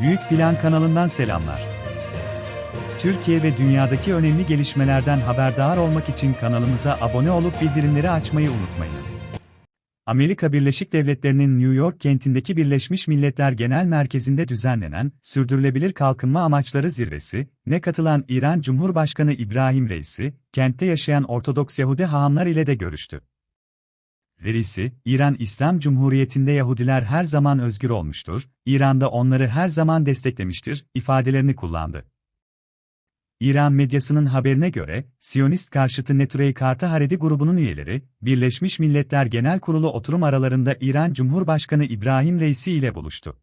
Büyük Plan kanalından selamlar. Türkiye ve dünyadaki önemli gelişmelerden haberdar olmak için kanalımıza abone olup bildirimleri açmayı unutmayınız. Amerika Birleşik Devletleri'nin New York kentindeki Birleşmiş Milletler Genel Merkezi'nde düzenlenen Sürdürülebilir Kalkınma Amaçları Zirvesi, ne katılan İran Cumhurbaşkanı İbrahim Reisi, kentte yaşayan Ortodoks Yahudi hahamlar ile de görüştü. Reisi, İran İslam Cumhuriyeti'nde Yahudiler her zaman özgür olmuştur, İran'da onları her zaman desteklemiştir, ifadelerini kullandı. İran medyasının haberine göre, Siyonist karşıtı Neturei Karta Haredi grubunun üyeleri, Birleşmiş Milletler Genel Kurulu oturum aralarında İran Cumhurbaşkanı İbrahim Reisi ile buluştu.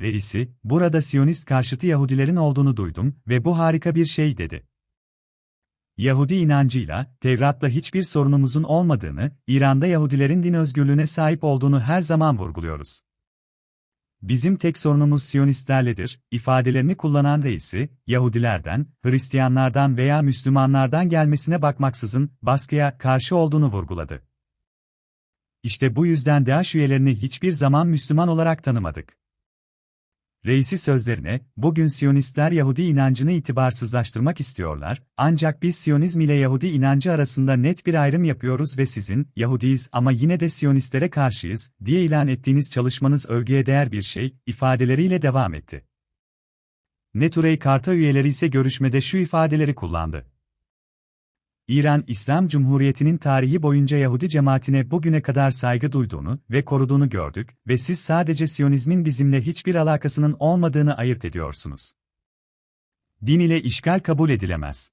Reisi, burada Siyonist karşıtı Yahudilerin olduğunu duydum ve bu harika bir şey dedi. Yahudi inancıyla, Tevrat'la hiçbir sorunumuzun olmadığını, İran'da Yahudilerin din özgürlüğüne sahip olduğunu her zaman vurguluyoruz. Bizim tek sorunumuz Siyonistlerledir, ifadelerini kullanan reisi, Yahudilerden, Hristiyanlardan veya Müslümanlardan gelmesine bakmaksızın, baskıya karşı olduğunu vurguladı. İşte bu yüzden DAEŞ üyelerini hiçbir zaman Müslüman olarak tanımadık. Reisi sözlerine, bugün Siyonistler Yahudi inancını itibarsızlaştırmak istiyorlar, ancak biz Siyonizm ile Yahudi inancı arasında net bir ayrım yapıyoruz ve sizin, Yahudiyiz ama yine de Siyonistlere karşıyız, diye ilan ettiğiniz çalışmanız övgüye değer bir şey, ifadeleriyle devam etti. Neturei Karta üyeleri ise görüşmede şu ifadeleri kullandı. İran İslam Cumhuriyeti'nin tarihi boyunca Yahudi cemaatine bugüne kadar saygı duyduğunu ve koruduğunu gördük ve siz sadece Siyonizmin bizimle hiçbir alakasının olmadığını ayırt ediyorsunuz. Din ile işgal kabul edilemez.